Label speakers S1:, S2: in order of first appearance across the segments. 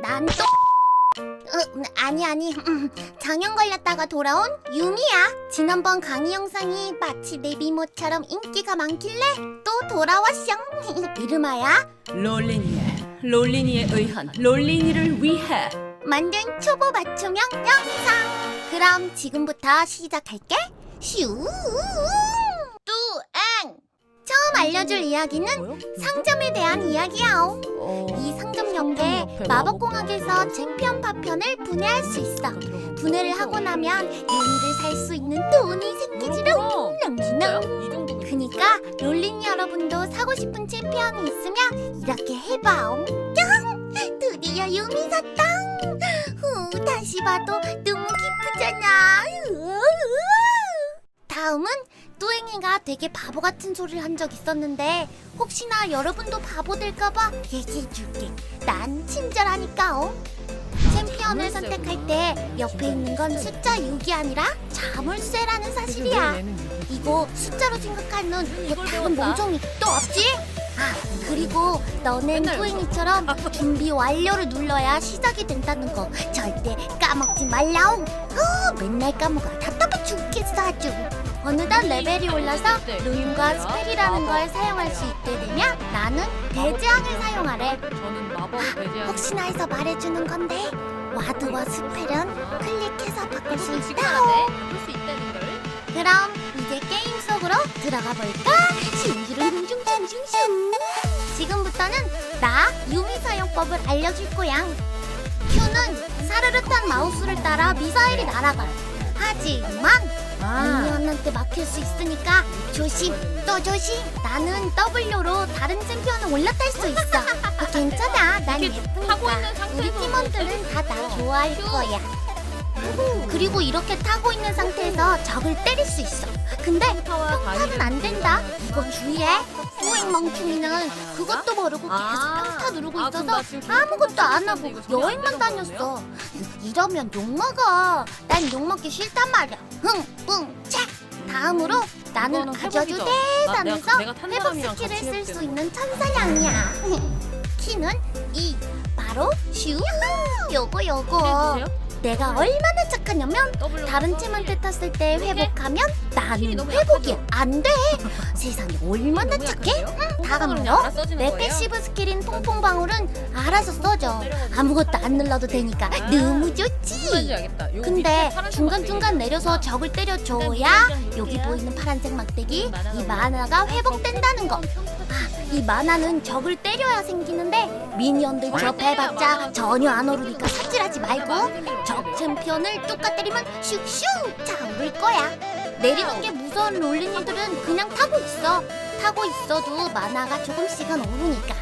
S1: 난 또. 어, 아니 아니. 음, 장염 걸렸다가 돌아온 유미야. 지난번 강의 영상이 마치 내 미모처럼 인기가 많길래 또 돌아왔셩 이름하야
S2: 롤리니의 롤리니에 의한 롤리니를 위해.
S1: 만든 초보 맞춤형 영상. 그럼 지금부터 시작할게. 슈! 뚜앵 처음 알려줄 이야기는 상점에 대한 이야기야오.
S2: 어...
S1: 이 상점 연계 마법공학에서 챔피언 파편을 분해할 수 있어. 분해를 하고 나면 유니를 살 수 있는 돈이 생기지롱.
S2: 정도
S1: 그니까 롤린 여러분도 사고 싶은 챔피언이 있으면 이렇게 해봐옹. 뿅! 드디어 유미 샀다 후, 다시 봐도 너무 기쁘잖아. 으으으. 다음은 뚜행이가 되게 바보 같은 소리를 한 적 있었는데 혹시나 여러분도 바보 될까봐 얘기해줄게. 난 친절하니까 어? 챔피언을 선택할 때 옆에 있는 건 숫자 6이 아니라 자물쇠라는 사실이야. 이거 숫자로 생각하는 그 작은 멍청이 또 없지? 아 그리고 너넨
S2: 맨날
S1: 토잉이처럼 준비 완료를 눌러야 시작이 된다는 거 절대 까먹지 말라옹. 어 맨날 까먹어. 답답해 죽겠어 아주 어느덧 레벨이 올라서 룬과 스펠이라는 걸 사용할 수 있게 되면 나는 대재앙을 사용하래.
S2: 저는 마법 배제한
S1: 혹시나 해서 말해주는 건데? 와드와 스펠은 클릭해서 바꿀 수 있다
S2: 시간에 바꿀 수 있다는 걸.
S1: 그럼 이제 게임 속으로 들어가 볼까? 슝슝슝슝슝슝 지금부터는 나 유미 사용법을 알려줄 거야. Q는 사르르탄 마우스를 따라 미사일이 날아가 하지만 미니언한테 막힐 수 있으니까 조심. 또 조심. 나는 W로 다른 챔피언을 올라탈 수 있어. 어, 괜찮아. 난
S2: 이렇게
S1: 예쁘니까.
S2: 있는
S1: 우리
S2: 상태에서
S1: 팀원들은 다 나 좋아할 거야. 그리고 이렇게 타고 있는 상태에서 적을 때릴 수 있어. 근데 평타는 안 된다. 이거 주의해. 뚜잉 멍충이는 그것도 모르고 계속
S2: 아.
S1: 평타 누르고
S2: 아,
S1: 있어서 아무것도 안 하고 여행만 다녔어. 이러면 욕 먹어. 난 욕 먹기 싫단 말이야. 흥, 뿡, 책. 다음으로 나는
S2: 내가 탄
S1: 회복 스킬을 쓸 수. 있는 천사냥이야. 키는 이 바로 슈. 요거 요거. 내가 얼마나 착하냐면 다른 팀한테 탔을 때 회복하면 나는 회복이? 안 돼. 세상에 얼마나 착해?
S2: 알아 써지는
S1: 내? 패시브 스킬인 퐁퐁방울은 알아서 써줘. 아무것도 안 눌러도 되니까
S2: 아,
S1: 너무 좋지. 근데 중간중간 내려서 적을 때려줘야 여기. 보이는 파란색 막대기
S2: 만화가
S1: 이 만화가 회복된다는 거. 아, 이 만화는 적을 때려야 생기는데 미니언들 저 해봤자 전혀 안 오르니까 하지 말고 적 챔피언을 뚝까 때리면 슉슉 잡을 거야. 내리는 게 무서운 롤린이들은 그냥 타고 있어. 타고 있어도 만화가 조금씩은 오르니까.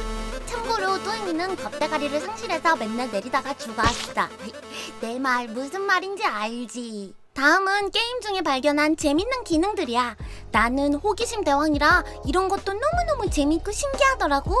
S1: 참고로 뚜잉이는 겁대가리를 상실해서 맨날 내리다가 죽었어. 내 말 무슨 말인지 알지? 다음은 게임 중에 발견한 재밌는 기능들이야. 나는 호기심 대왕이라 이런 것도 너무너무 재밌고 신기하더라고.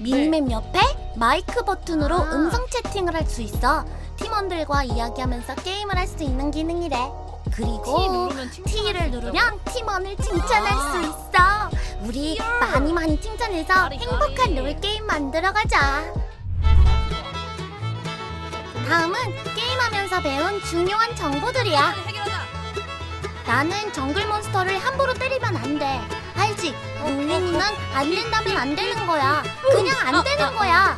S1: 미니맵 옆에 마이크 버튼으로
S2: 아.
S1: 음성 채팅을 할 수 있어. 팀원들과 이야기하면서 게임을 할 수 있는 기능이래.
S2: T
S1: 그리고 T를
S2: 있다고?
S1: 누르면 팀원을 칭찬할
S2: 아.
S1: 수 있어. 우리. 많이 많이 칭찬해서 행복한. 롤 게임 만들어 가자. 다음은 게임하면서 배운 중요한 정보들이야. 나는 정글 몬스터를 함부로 때리면 안 돼. 알지? 롤린이는 안 된다면 안 되는 거야. 그냥 안 되는 거야.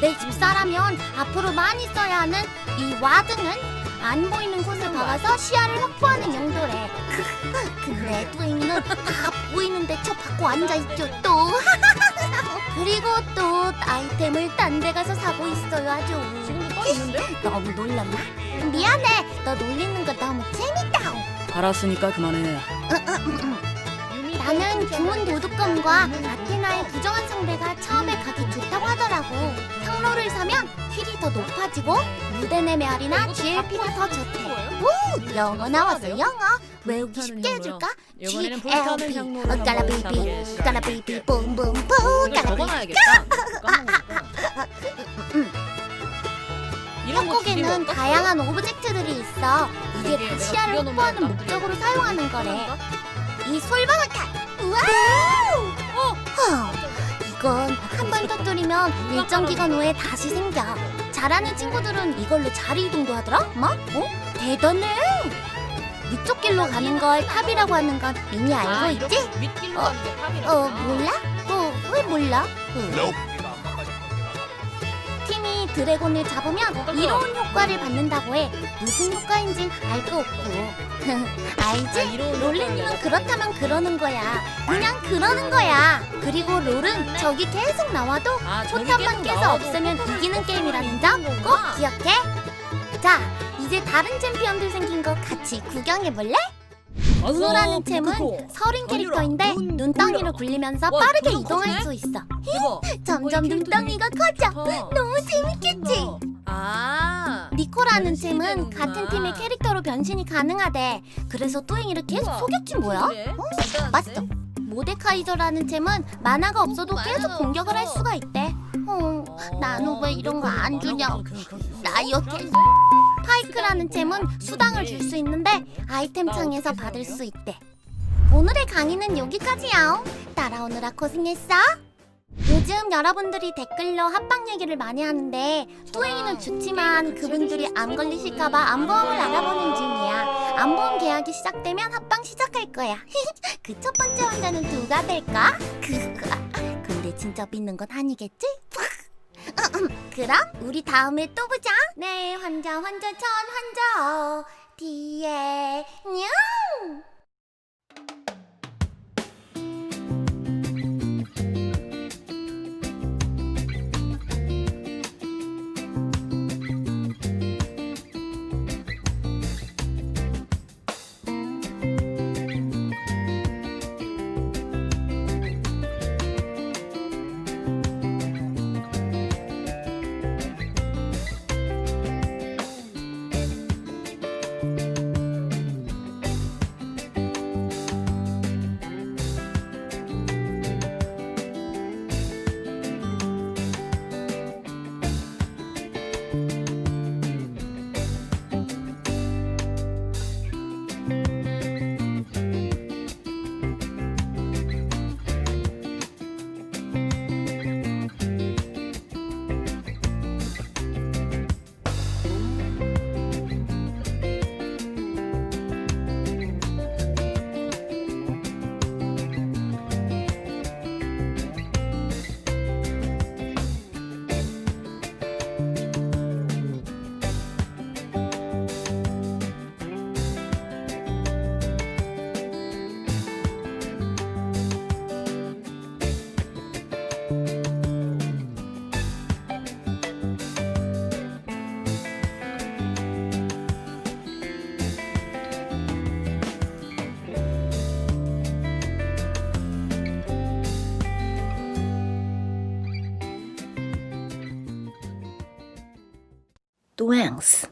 S1: 내 집사라면 앞으로 많이 써야 하는 이 와드는 안 보이는 곳을 박아서 시야를 확보하는 용도래. 근데 뚜잉이는 다 보이는데 저 받고 앉아있죠 또. 그리고 또 아이템을 딴 데 가서 사고 있어요 아주.
S2: 지금도 떠 있는데?
S1: 너무 놀랐나? 미안해. 너 놀리는 거 너무 재밌다.
S2: 알았으니까 그만해.
S1: 나는 주문 도둑검과 아테나의 부정한 상대가 처음에 가기 좋다고 하더라고. 상로를 사면 힐이 더 높아지고 무대 내 메아리나 GLP가 더 좋대. 오, 영어 나왔어 영어. 외우기 쉽게 해줄까? G L
S2: 불타는
S1: P
S2: 향로를
S1: 까라 비비 까라 비비 뿜뿜뿜 까라비.
S2: 이런 거
S1: 협곡에는 다양한 오브젝트들이 있어. 이게
S2: 이게
S1: 다
S2: 내가
S1: 시야를
S2: 죽여놓으면
S1: 확보하는 목적으로 사용하는 거래. 이 솔방울탄. 우와!
S2: 어!
S1: 어, 이건 한 번 터뜨리면 일정 기간 후에 다시 생겨. 잘하는 친구들은 이걸로 자리 이동도 하더라. 뭐? 어? 대단해. 위쪽 길로 가는 걸 탑이라고 하는 건 이미 알고 있지?
S2: 윗길로
S1: 어,
S2: 가는 게 탑이라고.
S1: 어 몰라? 어 왜 몰라? 어. 팀이 드래곤을 잡으면 이로운 효과를 받는다고 해. 무슨 효과인진 알거 없고.
S2: 아,
S1: 알지? 롤리님은
S2: 효과를
S1: 그렇다면 그러는 거야. 그냥 그러는 거야. 그리고 롤은 적이 계속 나와도
S2: 아, 저기
S1: 깨서
S2: 나와도
S1: 없으면 이기는 게임이라는 점 꼭. 기억해. 자, 이제 다른 챔피언들 생긴 거 같이 구경해 볼래? 우노라는 챔은 서린 캐릭터인데 눈덩이를 굴리면서
S2: 와,
S1: 빠르게 이동할
S2: 커지네?
S1: 수 있어. 점점
S2: 어, 이 캐릭터
S1: 눈덩이가 커져. 너무 재밌겠지?
S2: 아.
S1: 니코라는 챔은
S2: 되는구나.
S1: 같은 팀의 캐릭터로 변신이 가능하대. 그래서 뚜잉이를 계속
S2: 우와,
S1: 속였지 뭐야?
S2: 그래?
S1: 어?
S2: 대단한데?
S1: 맞어. 모데카이저라는 챔은 만화가 없어도
S2: 어,
S1: 계속
S2: 만화가
S1: 공격을 할
S2: 없어.
S1: 수가 있대. 어, 나는 왜 이런 거 안 주냐? 나 이렇 게 파이크라는 챔은 수당을 줄 수 있는데 아이템 창에서 받을 수 있대. 오늘의 강의는 여기까지야. 따라오느라 고생했어. 요즘 여러분들이 댓글로 합방 얘기를 많이 하는데 뚜행이는 좋지만 그분들이 암 걸리실까봐 암보험을 알아보는 중이야. 암보험 계약이 시작되면 합방 시작할 거야. 그 첫 번째 환자는 누가 될까? 근데 진짜 믿는 건 아니겠지? 그럼 우리 다음에 또 보자. 네, 환자 환자 천 환자 어, 뒤에 냥.
S3: wings.